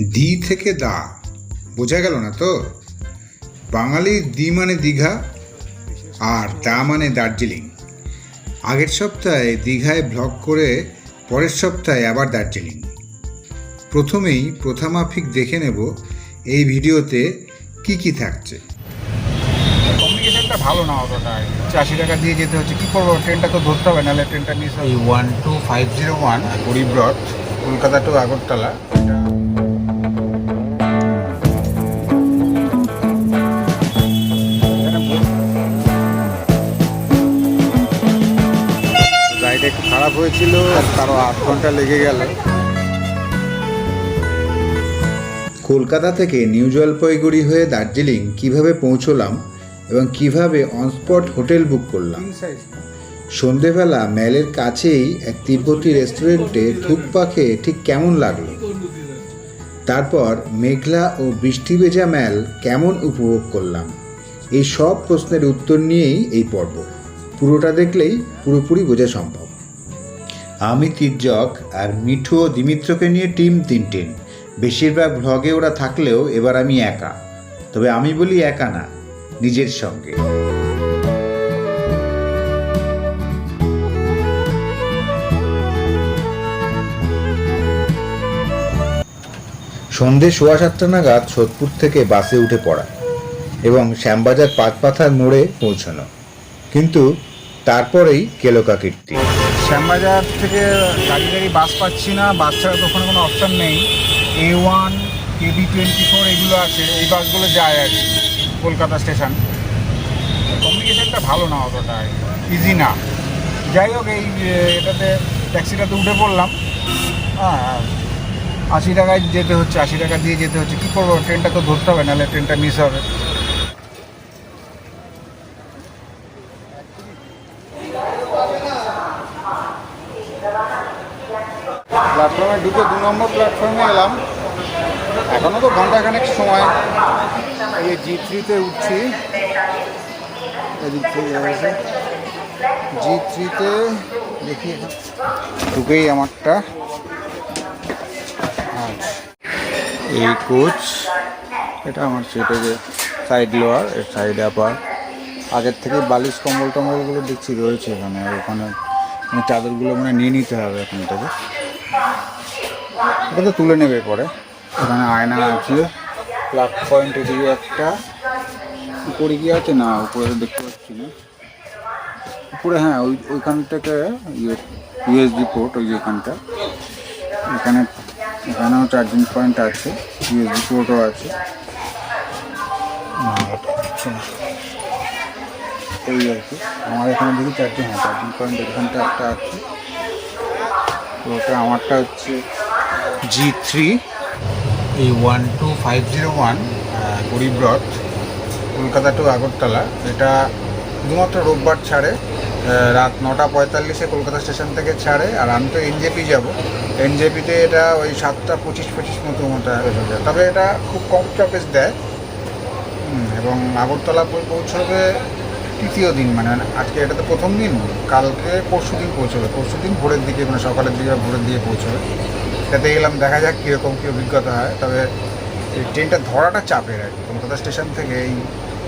দি থেকে দা বোঝা গেল না তো? বাঙালির দি মানে দীঘা আর দা মানে দার্জিলিং। আগের সপ্তাহে দীঘায় ব্লগ করে পরের সপ্তাহে আবার দার্জিলিং। প্রথমেই প্রথামাফিক দেখে নেব এই ভিডিওতে কি কি থাকছে। কমিউনিকেশনটা ভালো না অতটা। আশি টাকা দিয়ে যেতে হচ্ছে। কি করব? ট্রেনটা তো ধরতে হবে নাহলে ট্রেনটা মিস হবে। One two five zero one Garib Rath Kolkata to Agartala. এটা গাড়িটা একটু খারাপ হয়েছিল তারও আধ ঘণ্টা লেগে গেল। কলকাতা থেকে নিউ জলপাইগুড়ি হয়ে দার্জিলিং কীভাবে পৌঁছলাম এবং কীভাবে অনস্পট হোটেল বুক করলাম? সন্ধেবেলা ম্যালের কাছেই এক তিব্বতী রেস্টুরেন্টে থুকপা খেয়ে ঠিক কেমন লাগল? তারপর মেঘলা ও বৃষ্টি ভেজা ম্যাল কেমন উপভোগ করলাম? এই সব প্রশ্নের উত্তর নিয়েই এই পর্ব। পুরোটা দেখলেই পুরোপুরি বোঝা সম্ভব। আমি তির্যক আর মিঠু ও দিমিত্রকে নিয়ে টিম তিন টিম বেশিরভাগ ভ্লগে ওরা থাকলেও এবার আমি একা। তবে আমি বলি একা না, নিজের সঙ্গে। সন্ধে সোয়া সাতটা নাগাদ সোদপুর থেকে বাসে উঠে পড়া এবং শ্যামবাজার পাতপাথার মোড়ে পৌঁছানো। কিন্তু তারপরেই কেলোকা কীর্তি। শ্যামবাজার থেকে গাড়ি গাড়ি বাস পাচ্ছি না, বাস ছাড়া তো ওখানে কোনো অপশান নেই। A one KB twenty four এগুলো আছে, এই বাসগুলো যায় আর কি, কলকাতা স্টেশন কমিউনিকেশনটা ভালো না অতটা ইজি না। যাই হোক, এই এটাতে ট্যাক্সিটাতে উঠে পড়লাম। হ্যাঁ আশি টাকায় যেতে হচ্ছে, আশি টাকা দিয়ে যেতে হচ্ছে। কী করব? ট্রেনটা তো ধরতে হবে, নাহলে ট্রেনটা মিস হবে প্ল্যাটফর্মে ঢুকে দু নম্বর প্ল্যাটফর্মে এলাম এখনও তো ঘন্টাখানেক সময়। এই জি থ্রিতে উঠছি। এসে জি থ্রিতে দেখি ঢুকেই আমারটা। এই কোচ এটা আমার সেটা যে সাইড লোয়ার এর সাইড আপার আগের থেকে বালিশ, কম্বল টম্বলগুলো দেখছি রয়েছে এখানে। ওখানে চাদরগুলো মানে নিয়ে নিতে হবে এখন থেকে এটা তো তুলে নেবে পরে। এখানে আয়না আছে প্লাগ পয়েন্ট এদিকে একটা। উপরে কি আছে? না, উপরে তো দেখতে পাচ্ছি না। উপরে হ্যাঁ ওই ওইখান থেকে ইয়ে ইউএসডি পোর্ট ওই যে এখানটা। এখানে, এখানেও চার্জিং পয়েন্ট আছে ইউএসডি পোর্টও আছে। এই আর কি। আমার এখানে দেখি চার্জিং হ্যাঁ চার্জিং পয়েন্ট এখানটা একটা আছে। তো ওটা আমারটা হচ্ছে জি থ্রি এই one two five zero one Garib Rath Kolkata to Agartala. এটা শুধুমাত্র রোববার ছাড়ে রাত নটা পঁয়তাল্লিশে কলকাতা স্টেশন থেকে ছাড়ে, আর আমি তো এনজেপি যাব। এনজেপিতে এটা ওই সাতটা পঁচিশ পঁচিশ মতো মতো যায় তবে এটা খুব কম স্টপেজ দেয়। এবং আগরতলা পৌঁছবে তৃতীয় দিন মানে আজকে এটা তো প্রথম দিন। কালকে পরশু দিন পৌঁছবে। পরশু দিন ভোরের দিকে মানে সকালের দিকে ভোরের দিকে পৌঁছবে। এটাতে গেলাম দেখা যাক কীরকম কী অভিজ্ঞতা হয়। তবে এই ট্রেনটা ধরাটা চাপের আর কি। কলকাতা স্টেশন থেকে এই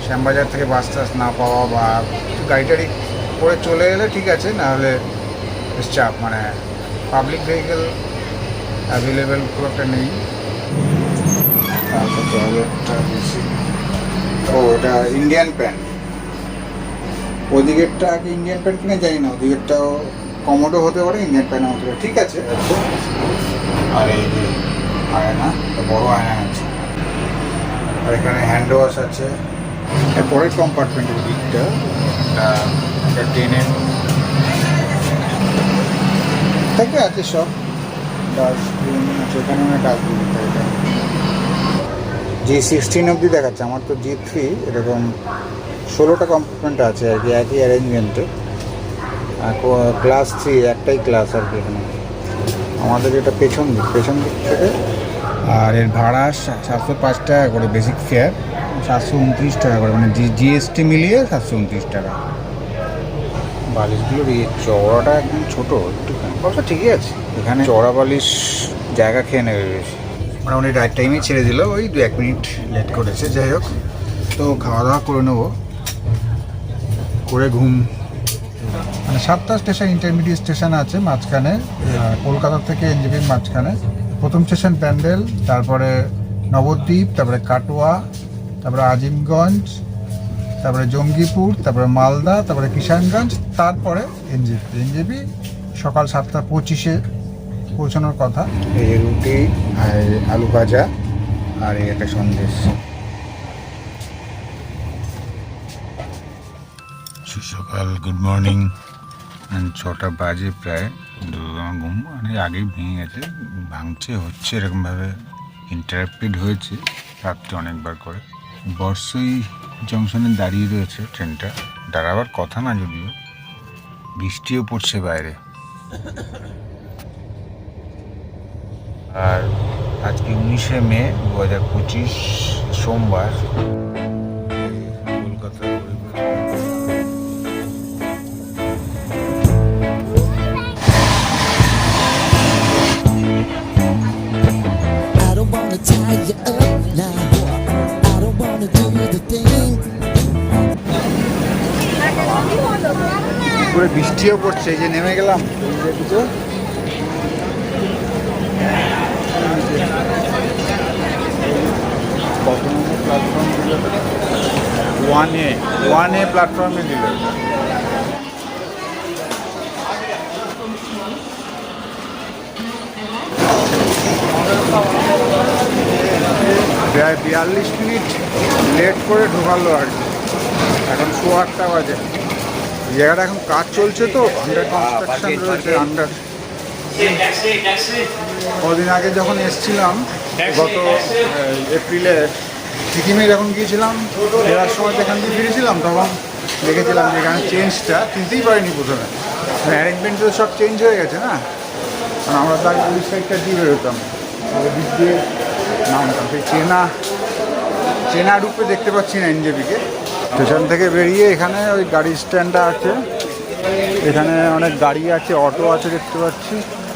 শ্যামবাজার থেকে বাস টাস না পাওয়া বা গাড়ি টাড়ি করে চলে এলে ঠিক আছে নাহলে বেশ চাপ। মানে পাবলিক ভেহিকেল অ্যাভেলেবেল খুব একটা নেই। ও ওটা ইন্ডিয়ান প্যান্ট ওদিকেরটা কি ইন্ডিয়ান প্যান্ট কিনা জানি না ওদিকেরটাও কমোডো হতে পারে ইন্ডিয়ান প্যান্ট হতে পারে। ঠিক আছে। আর এই যে আয়না বড় আয়না আছে। আর এখানে হ্যান্ড ওয়াশ আছে। পরের কম্পার্টমেন্টের দিকটা। একটা ট্রেনের থেকে আছে সব। ডাস্টবিন আছে এখানে মানে ডাস্টবিন জি সিক্সটিন অবধি দেখাচ্ছে আমার তো জি থ্রি এরকম ষোলোটা কম্পার্টমেন্ট আছে আর কি একই অ্যারেঞ্জমেন্টে ক্লাস থ্রি একটাই ক্লাস আর কি এখানে। আমাদের এটা পেছন দিক পেছন দিক থেকে। আর এর ভাড়া সাতশো পাঁচ টাকা করে বেসিক ফেয়ার সাতশো উনত্রিশ টাকা করে মানে জিএসটি মিলিয়ে সাতশো উনত্রিশ টাকা। বালিশগুলোর এই চওড়াটা একদম ছোটো একটু অবশ্য ঠিকই আছে। এখানে চওড়া বালিশ জায়গা খেয়ে নেবে বেশি। মোটামুটি রাইট টাইমেই ছেড়ে দিল ওই দু এক মিনিট লেট করেছে যাই হোক। তো খাওয়া দাওয়া করে নেব। করে ঘুম মানে সাতটা স্টেশন ইন্টারমিডিয়েট স্টেশন আছে মাঝখানে কলকাতা থেকে এনজিপির মাঝখানে। প্রথম স্টেশন প্যান্ডেল তারপরে নবদ্বীপ তারপরে কাটোয়া তারপরে আজিমগঞ্জ তারপরে জঙ্গিপুর তারপরে মালদা তারপরে কিষানগঞ্জ তারপরে এনজিপি। এনজিপি সকাল সাতটা পঁচিশে পৌঁছানোর কথা। এই রুটি আর আলু ভাজা আর এই একটা সন্দেশ। সকাল গুড মর্নিং ছটা বাজে প্রায় আমার ঘুম অনেক আগেই ভেঙে গেছে, ভাঙছে, হচ্ছে, এরকমভাবে ইন্টারাপ্টেড হয়েছে, রাত্রে অনেকবার করে। বর্ষই জংশনে দাঁড়িয়ে রয়েছে ট্রেনটা দাঁড়াবার কথা না যদিও, বৃষ্টিও পড়ছে বাইরে। আর আজকে উনিশে মে, দু হাজার পঁচিশ সোমবার। বৃষ্টিও পড়ছে যে নেমে গেলাম। কিছু প্ল্যাটফর্ম দিল ওয়ান এ প্ল্যাটফর্মে দিল। প্রায় বিয়াল্লিশ মিনিট লেট করে ঢোকালো আর কি। এখন শো আটটা বাজে। জায়গাটা এখন কাজ চলছে তো আন্ডার কনস্ট্রাকশন রয়েছে আন্ডার কদিন আগে যখন এসছিলাম গত এপ্রিলে সিকিমে যখন গিয়েছিলাম ফেরার সময় যেখান থেকে ফিরেছিলাম তখন দেখেছিলাম যে এখানে চেঞ্জটা চিনতেই পারিনি প্রথমে। অ্যারেঞ্জমেন্ট তো সব চেঞ্জ হয়ে গেছে না? কারণ আমরা তো আগে ওই সাইডটা দিয়ে বেরোতাম। দিক দিয়ে নামতাম সেই চেনা চেনা রূপে দেখতে পাচ্ছি না এনজেপিকে। স্টেশন থেকে বেরিয়ে এখানে ওই গাড়ি স্ট্যান্ডটা আছে। এখানে অনেক গাড়ি আছে অটো আছে দেখতে পাচ্ছি।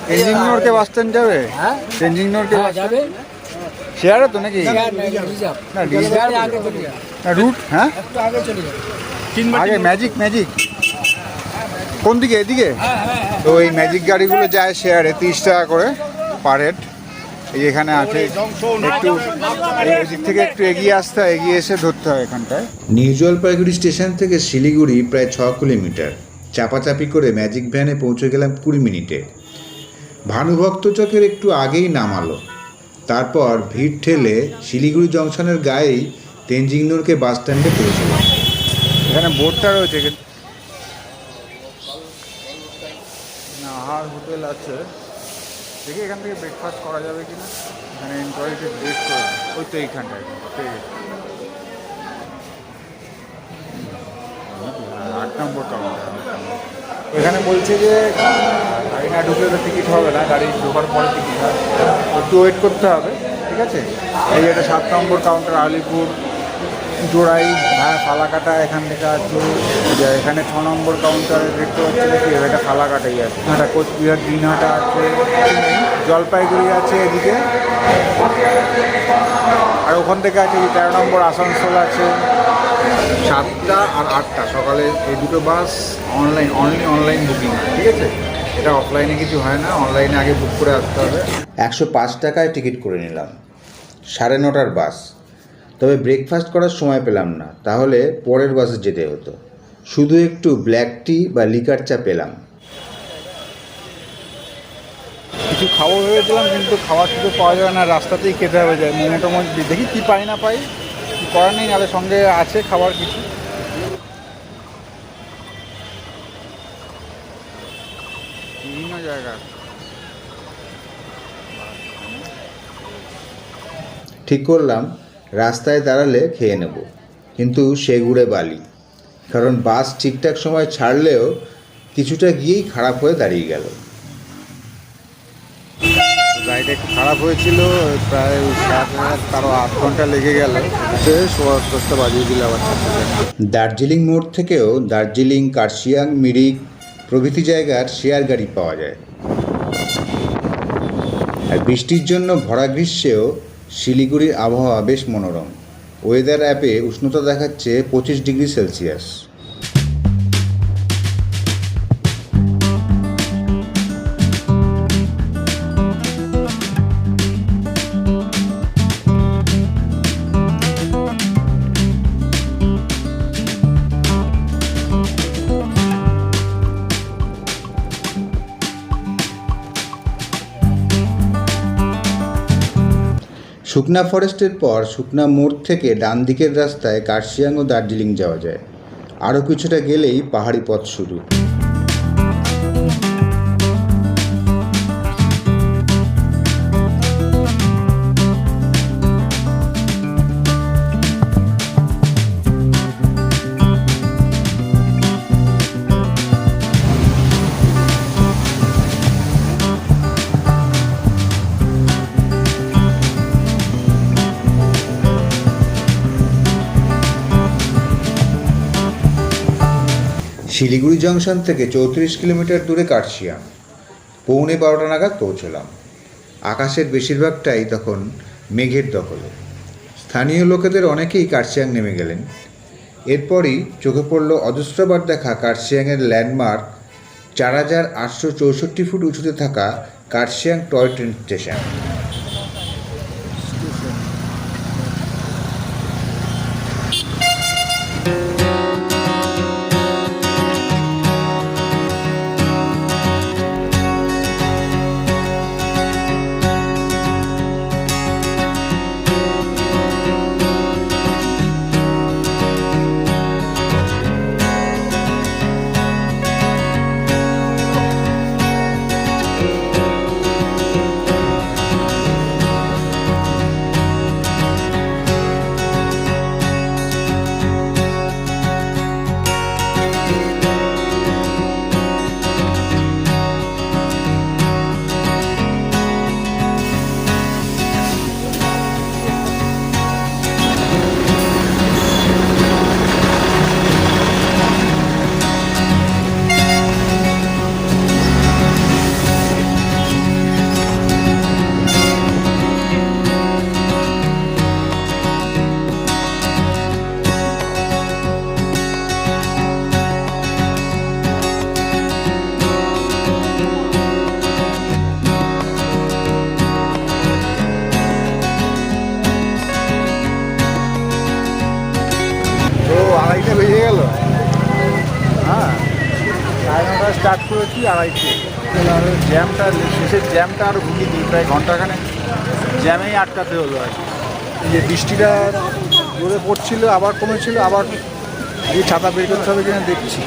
তেঞ্জিং নোরকে বাস স্ট্যান্ড যাবে? তেঞ্জিং নোরকে বাস যাবে। শেয়ারে তো নাকি? না রুট হ্যাঁ? আগে আগে ম্যাজিক ম্যাজিক কোন দিকে এদিকে? তো এই ম্যাজিক গাড়িগুলো যায় শেয়ারে তিরিশ টাকা করে পার হেড এই এখানে আছে একটু দিক থেকে একটু এগিয়ে আসতে হয় এগিয়ে এসে ধরতে হয় এখানটায়। নিউ জলপাইগুড়ি স্টেশন থেকে শিলিগুড়ি প্রায় ছ কিলোমিটার। চাপাচাপি করে ম্যাজিক ভ্যানে পৌঁছে গেলাম কুড়ি মিনিটে। ভানুভক্ত চকের একটু আগেই নামালো। তারপর ভিড় ঠেলে শিলিগুড়ি জংশনের গায়েই তেনজিংনোরকে বাস স্ট্যান্ডে পৌঁছলাম এখানে বোর্ডটা রয়েছে কিন্তু নাহার হোটেল আছে। দেখি এখান থেকে ব্রেকফাস্ট করা যাবে কি না এখানে এনকোয়ারিতে ব্রেক করে ওই তো এইখানটায়। আট নম্বর কাউন্টার এখানে বলছে যে, গাড়ি না ঢুকলে তো টিকিট হবে না, গাড়ি ঢোকার পরে টিকিট হবে। একটু ওয়েট করতে হবে, ঠিক আছে? এই এটা সাত নম্বর কাউন্টার আলিপুর। জোড়াই হ্যাঁ ফালাকাটা এখান থেকে আছে। এখানে ছ নম্বর কাউন্টারে দেখতে পাচ্ছি নাকি এটা ফালাকাটাই আছে। এটা কোচবিহার দিনহাটা আছে। জলপাইগুড়ি আছে এদিকে। আর ওখান থেকে আছে তেরো নম্বর আসানসোল আছে। সাতটা আর আটটা সকালে এই দুটো bus online only online booking ঠিক আছে? এটা অফলাইনে কিছু হয় না অনলাইনে আগে বুক করে আসতে হবে। একশো পাঁচ টাকায় টিকিট করে নিলাম। সাড়ে নটার বাস। তবে ব্রেকফাস্ট করার সময় পেলাম না তাহলে পরের বাসে যেতে হতো। শুধু একটু ব্ল্যাক টি বা লিকার চা পেলাম। কিছু খাব ভেবেছিলাম কিন্তু খাওয়ার কিছু পাওয়া যাবে না রাস্তাতেই খেতে হবে যায় মোমো টোমো দেখি কি পাই না পাই করার নেই নাহলে সঙ্গে আছে খাবার কিছু। বিভিন্ন জায়গা। ঠিক করলাম। রাস্তায় দাঁড়ালে খেয়ে নেব। কিন্তু সেগুড়ে বালি। কারণ বাস ঠিকঠাক সময় ছাড়লেও কিছুটা গিয়েই খারাপ হয়ে দাঁড়িয়ে গেল। গাড়িটা একটু খারাপ হয়েছিল প্রায় সাত তারও আধ ঘণ্টা লেগে গেল। দশটা বাজিয়ে দিলে আবার। দার্জিলিং মোড় থেকেও দার্জিলিং কার্শিয়াং মিরিক প্রভৃতি জায়গার শেয়ার গাড়ি পাওয়া যায়। আর বৃষ্টির জন্য ভরা গ্রীষ্মেও শিলিগুড়ির আবহাওয়া বেশ মনোরম। ওয়েদার অ্যাপে উষ্ণতা দেখাচ্ছে পঁচিশ ডিগ্রি সেলসিয়াস। শুকনা ফরেস্টের পর শুকনা মোড় থেকে ডান দিকের রাস্তায় কার্শিয়াং ও দার্জিলিং যাওয়া যায়। আরও কিছুটা গেলেই পাহাড়ি পথ শুরু। শিলিগুড়ি জংশন থেকে চৌত্রিশ কিলোমিটার দূরে কার্শিয়াং। পৌনে বারোটা নাগাদ পৌঁছলাম। আকাশের বেশিরভাগটাই তখন মেঘের দখলে। স্থানীয় লোকেদের অনেকেই কার্শিয়াং নেমে গেলেন। এরপরই চোখে পড়ল অজস্রবার দেখা কার্শিয়াংয়ের ল্যান্ডমার্ক চার হাজার আটশো চৌষট্টি ফুট উঁচুতে থাকা কার্শিয়াং টয় ট্রেন স্টেশন। তো যে বৃষ্টিটা জোরে পড়ছিল, আবার কমেছিল, আবার এই ছাতা বের করতে হবে কিনা দেখছি।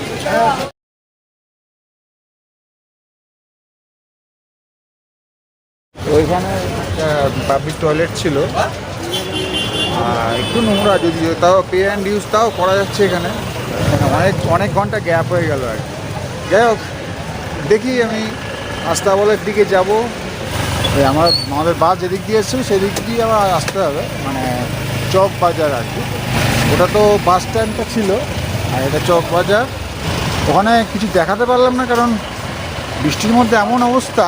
ওইখানে পাবলিক টয়লেট ছিল। একটু নোংরা যদিও, তাও পে অ্যান্ড ইউজ তাও করা যাচ্ছে এখানে। অনেক অনেক ঘণ্টা গ্যাপ হয়ে গেল আর কি। যাই হোক, দেখি আমি আস্তাবলের দিকে যাব। ওই আমার, আমাদের বাস যেদিক দিয়ে এসেছিল, সেদিক দিয়ে আবার আসতে হবে মানে চক বাজার আর কি। ওটা তো বাস স্ট্যান্ডটা ছিল, আর এটা চক বাজার। ওখানে কিছু দেখাতে পারলাম না, কারণ বৃষ্টির মধ্যে এমন অবস্থা,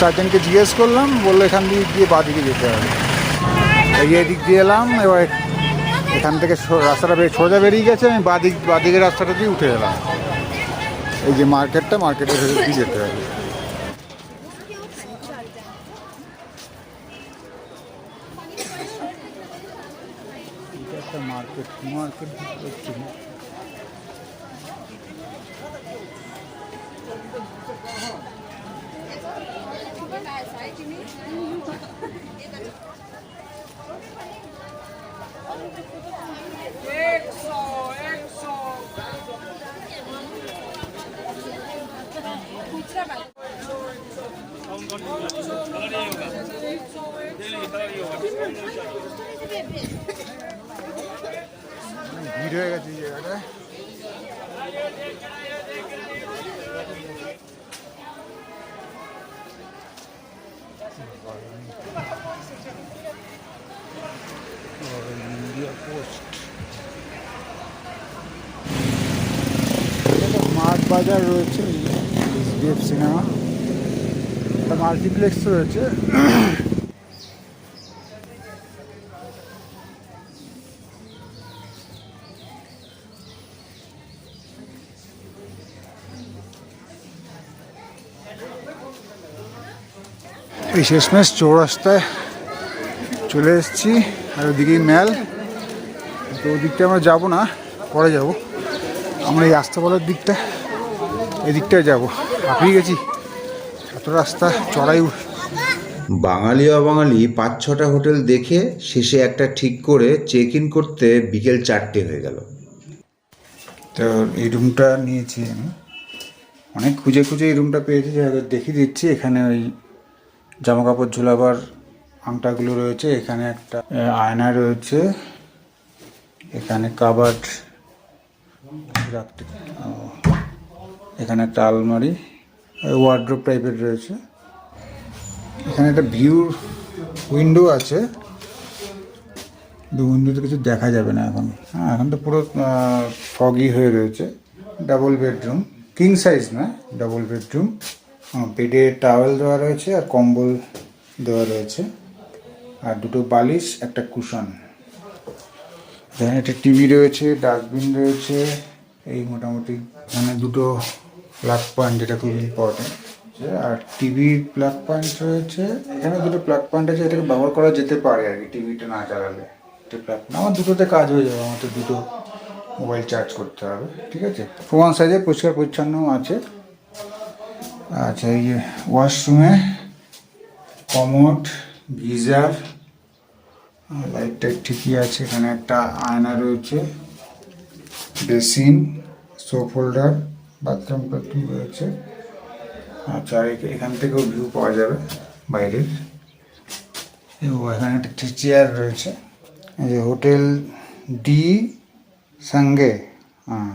চারজনকে জিজ্ঞেস করলাম, বলল এখান দিয়ে গিয়ে বাদিকে যেতে হবে। এই এদিক দিয়ে এলাম, এবার এখান থেকে রাস্তাটা বেরিয়ে সোজা বেরিয়ে গেছে, আমি বাদিক বাদিকের রাস্তাটা দিয়ে উঠে এলাম। এই যে মার্কেটটা, মার্কেটের যেতে হবে। একটা মার্কেট মার্কেট বাজার রয়েছে এসবিএফ সিনেমা। একটা মাল্টিপ্লেক্স রয়েছে। এই শেষমেশ চৌরাস্তায় চলে এসেছি, আর ওদিকেই মেল তো ওদিকটা আমরা যাব না, পরে যাব। আমরা এই আস্তাবলার দিকটা। এই দিকটায় যাব। হাঁপিয়ে গেছি? এত রাস্তা চড়াই বাঙালি অবাঙালি পাঁচ ছটা হোটেল দেখে শেষে একটা ঠিক করে চেক ইন করতে বিকেল চারটে হয়ে গেল। তো এই রুমটা নিয়েছি আমি। অনেক খুঁজে খুঁজে এই রুমটা পেয়েছি যাদের দেখিয়ে দিচ্ছি। এখানে ওই জামা কাপড় ঝোলাবার আংটাগুলো রয়েছে এখানে একটা আয়না রয়েছে এখানে কাবার্ড রাখতে এখানে একটা আলমারি ওয়ার্ড্রোপ টাইপের রয়েছে। এখানে একটা ভিউ উইন্ডো আছে। দু উইন্ডোতে কিছু দেখা যাবে না এখন। হ্যাঁ এখন তো পুরো ফগি হয়ে রয়েছে। ডাবল বেডরুম কিং সাইজ না ডাবল বেডরুম বেডে টাওয়েল দেওয়া রয়েছে আর কম্বল দেওয়া রয়েছে। আর দুটো বালিশ, একটা কুশন এখানে একটা টিভি রয়েছে ডাস্টবিন রয়েছে। এই মোটামুটি এখানে দুটো প্লাগ পয়েন্ট যেটা খুব ইম্পর্টেন্ট আর টিভির প্লাগ পয়েন্ট রয়েছে, এখানে দুটো প্লাগ পয়েন্ট আছে, এটাকে ব্যবহার করা যেতে পারে আর কি টিভিটা না চালালে। প্লাগ আমার দুটোতে কাজ হয়ে যাবে, আমার তো দুটো মোবাইল চার্জ করতে হবে, ঠিক আছে? প্রমাণ সাইজে পরিষ্কার পরিচ্ছন্ন আছে। আচ্ছা এই যে ওয়াশরুমে কমোড গিজার লাইট টাইট ঠিকই আছে, এখানে একটা আয়না রয়েছে বেসিন সোপ হোল্ডার বাথরুম টাথরুম রয়েছে। আচ্ছা এখান থেকেও ভিউ পাওয়া যাবে বাইরের। এখানে একটা চেয়ার রয়েছে। এই যে হোটেল ডি সঙ্গে হ্যাঁ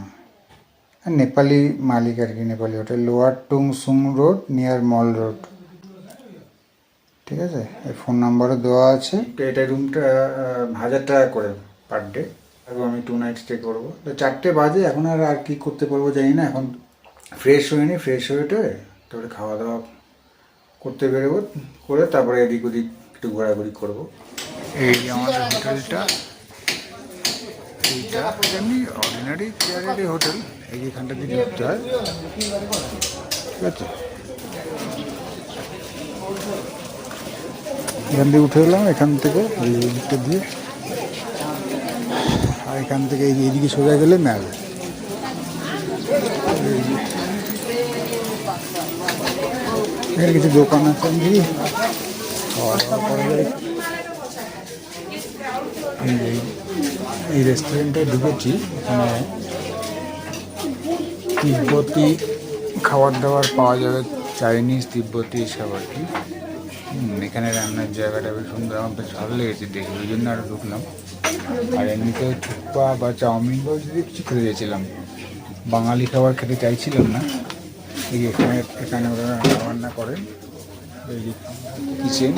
নেপালি মালিক আর কি, Nepali hotel, lower Tung Sung road, near mall road. ঠিক আছে? এই ফোন নাম্বারও দেওয়া আছে। এটা রুমটা হাজার টাকা করে পার ডে এবং আমি টু নাইট স্টে করব। তো চারটে বাজে, এখন আর আর কি করতে পারব জানি না। এখন ফ্রেশ হয়ে নি ফ্রেশ হয়ে টয়ে তারপরে খাওয়া দাওয়া করতে বেরোবো, করে তারপরে এদিক ওদিক একটু ঘোরাঘুরি করব। এই আমাদের হোটেলটা, এইটা এমনি অর্ডিনারি চেয়ারেরই হোটেল, এই যে এখানটা দিয়ে ঢুকতে হয়। ঠিক আছে। এখান থেকে উঠে এলাম, এখান থেকে এই দিকটা দিয়ে। আর এখান থেকে এই এইদিকে সোজা গেলে ম্যাল এই যে। এখানে কিছু দোকান আছে এই রেস্টুরেন্টে ঢুকেছি। এখানে তিব্বতি খাবার দাবার পাওয়া যাবে চাইনিজ তিব্বতি সব আর কি। এখানে রান্নার জায়গাটা বেশ সুন্দর, আমার বেশ ভালো লেগেছে দেখে, ওই জন্য আরও ঢুকলাম। আর এমনিতে থুপ্পা বা চাউমিন বা যদি কিছু খেতে চাইছিলাম বাঙালি খাবার খেতে চাইছিলাম না। এই যে এখানে এখানে ওরা রান্না বান্না করেন। এই যে কিচেন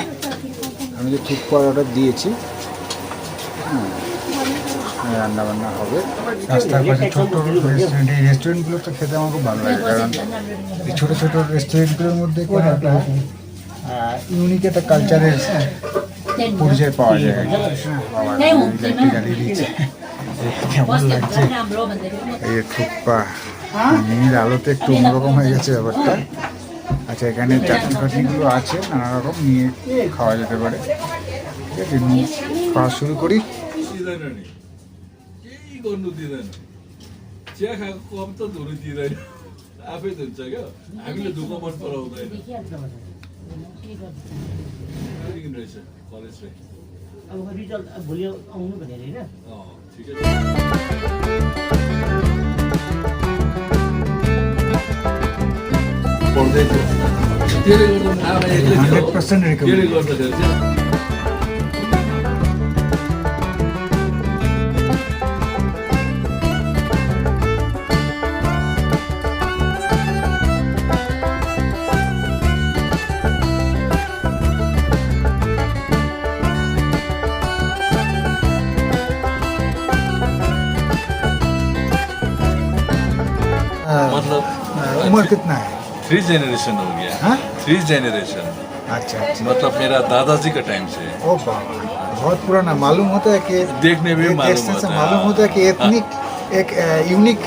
আমি যে থুপ্পার অর্ডার দিয়েছি রান্না বান্না হবে। রাস্তার পাশে ছোট রেস্টুরেন্ট এই রেস্টুরেন্টগুলো তো খেতে আমার খুব ভালো লাগে কারণ এই ছোটো ছোটো রেস্টুরেন্টগুলোর মধ্যে কোনো একটা ইউনিক একটা কালচারের পরিচয় পাওয়া যায়। হ্যাঁ, দিয়েছে। কেমন লাগছে? এই থুপ্পা হ্যাঁ? দিনের আলোতে একটু অন্যরকম হয়ে গেছে ব্যাপারটা। আচ্ছা এখানে চাটনি ফাটনিগুলো আছে নানা রকম নিয়ে খাওয়া যেতে পারে। ঠিক আছে নিয়ে খাওয়া শুরু করি। अब रिजल्ट भोलि आउनु भनेर होइन गर्दाखेरि चाहिँ मतलब उम्र कितना है थ्री जेनरेशन हो गया। हाँ? थ्री जनरेशन अच्छा अच्छा। मतलब मेरा दादाजी का टाइम से। ओ बहुत पुराना। मालूम होता है कि देखने में मालूम होता मालूम हाँ। होता है कि एथनिक एक यूनिक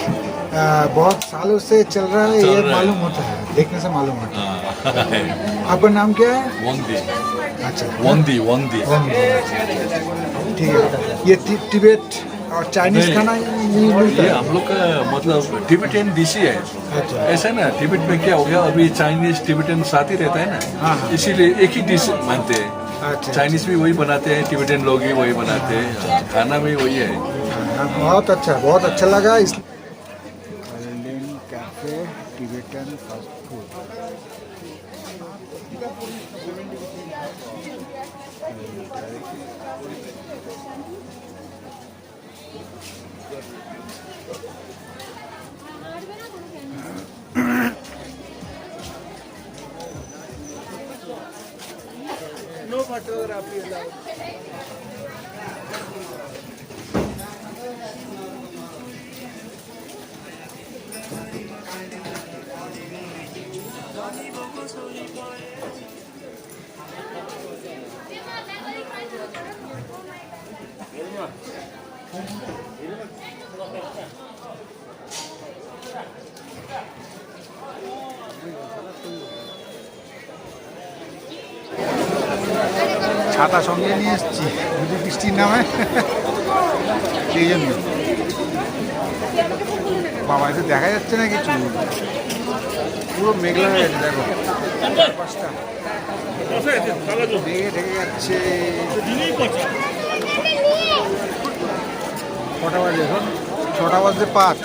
बहुत सालों से चल रहा है ये मालूम होता है। देखने से मालूम होता हाँ, है। आपका नाम क्या है? वंदी। अच्छा। वंदी वंदी। ठीक है। ये तिब्बत और चाइनीज़ खाना ये हम लोग का मतलब टिबेटियन डिश ही है। अच्छा। ऐसा ना तिब्बत में क्या हो गया अभी चाइनीज़ टिबेटियन साथ ही रहता है हाँ, ना हाँ। इसीलिए एक ही डिश मानते हैं। अच्छा चाइनीज़ भी वही बनाते हैं टिबेटियन लोग भी वही बनाते हैं खाना भी वही है। हाँ, बहुत अच्छा बहुत अच्छा लगा इस Tibetan fast food No photography allowed. ছাতা সঙ্গে নিয়ে এসেছি। যদি বৃষ্টির নামে। সেই জন্য। বাবা এসে দেখা যাচ্ছে না কিছু? পুরো মেঘলা হয়ে গেছে, দেখো। চারপাশটা। মেঘে ঢেকে যাচ্ছে। কটা বাজে এখন? ছটা বাজে পাঁচ।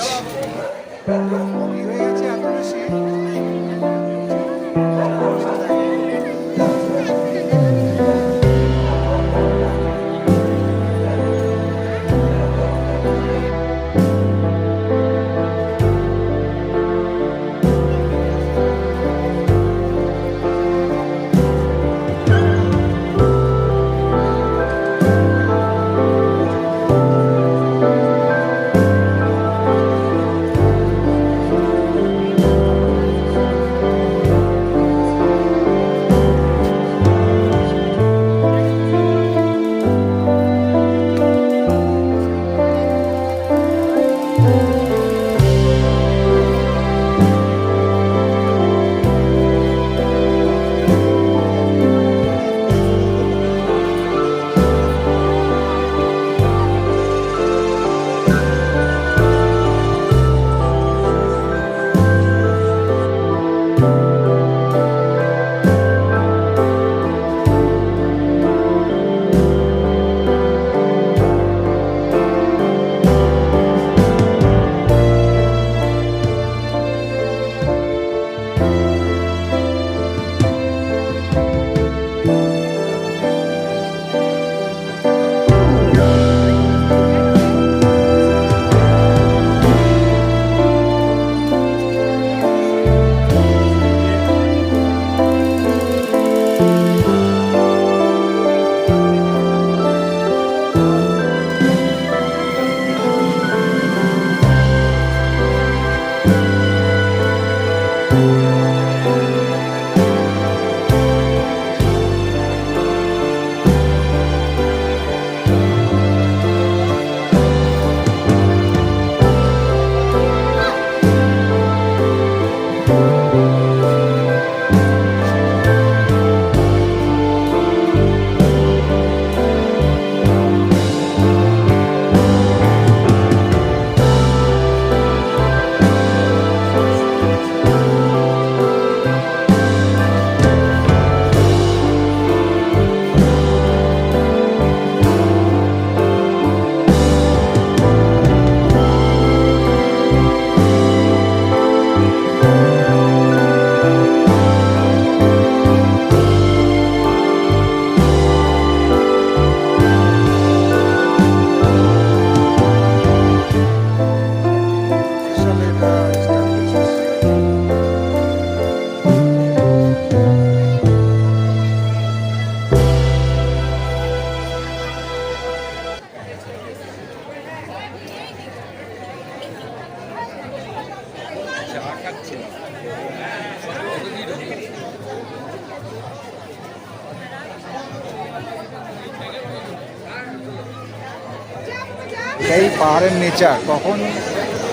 পাহাড়ের নেচার কখন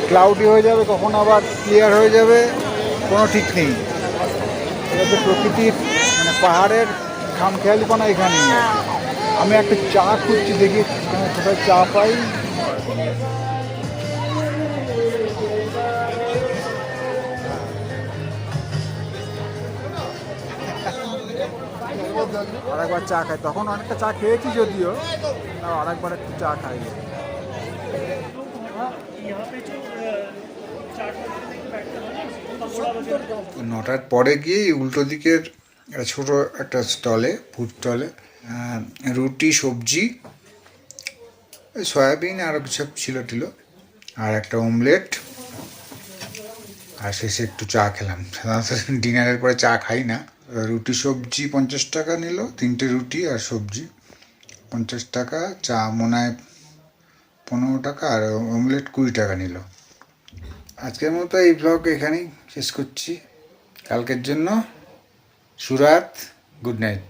ক্লাউডি হয়ে যাবে, কখন আবার ক্লিয়ার হয়ে যাবে, কোনো ঠিক নেই। এটা তো প্রকৃতির মানে পাহাড়ের খামখেয়ালিপনা এখানে আমি একটা চা খুঁজছি, দেখি কোথায় চা পাই। আরেকবার চা খাই। তখন অনেকটা চা খেয়েছি যদিও, তাও আরেকবার একটু চা খাই। নটার পরে গিয়ে উল্টো দিকের ছোট একটা স্টলে ফুড স্টলে রুটি, সবজি, সয়াবিন আরও কিছু ছিল টিল, আর একটা অমলেট আর শেষে একটু চা খেলাম। সাধারণত ডিনারের পরে চা খাই না। রুটি, সবজি পঞ্চাশ টাকা নিল, তিনটে রুটি আর সবজি পঞ্চাশ টাকা, চা মনে হয় পনেরো টাকা আর অমলেট কুড়ি টাকা নিল। আজকের মতো এই ব্লগ এখানেই শেষ করছি। কালকের জন্য সুরাত গুড নাইট